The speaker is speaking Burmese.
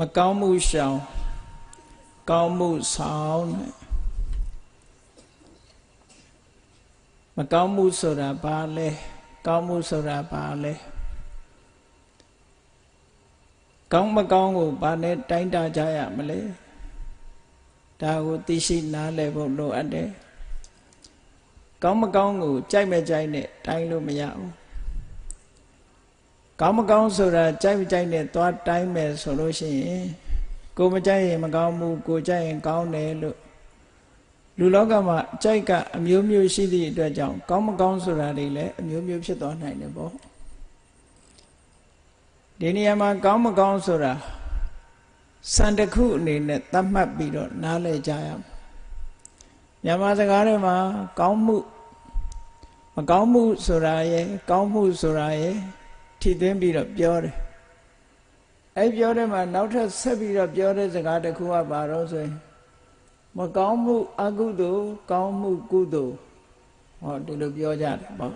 မကောင်းမှုရှောင်ကောင်းမှုဆောင်တဲ့မကောင်းမှုဆိုတာဘာလဲကောင်းမှုဆိုတာဘာလဲကောင်းမကောင်းကိုဘာနဲ့တိုင်းတာကြရမလဲဒါကိုသိရှိနားလည်ဖို့လိုအပ်တယ်ကောင်းမကောင်းကိုကြိုက်မကြိုက်နဲ့တိုင်းလို့မရဘူး ကောင်းမကောင်းဆိုတာကြိုက်မကြိုက်နဲ့သွားတိုင်းမယ်ဆိုလို့ရှိရင်ကိုမကြိုက်ရင်မကောင်းဘူးကိုကြိုက်ရင်ကောင်းတယ်လို့လူလောကမှာကြိုက်ကအမျိုးမျိုးရှိသည့်အတွက်ကြောင့်ကောင်းမကောင်းဆိုတာတွေလည်းအမျိုးမျိုးဖြစ်သွားနိုင်တယ်ပေါ့ဒီနေရာမှာကောင်းမကောင်းဆိုတာစံတစ်ခုအနေနဲ့သတ်မှတ်ပြီးတော့နားလည်ကြရမယ်မြန်မာစကားတွေမှာကောင်းမှုမကောင်းမှုဆိုတာရဲ့ကောင်းမှုဆိုတာရဲ့ ထိသွင်းပြီးတော့ပြောတယ်အဲ့ပြောတဲ့မှာနောက်ထပ်ဆက်ပြီးတော့ပြောတဲ့စကားတစ်ခုကဘာလို့ဆိုရင်မကောင်းမှုအကုသိုလ်ကောင်းမှုကုသိုလ်ဟောဒီလိုပြောကြတယ်ပေါ့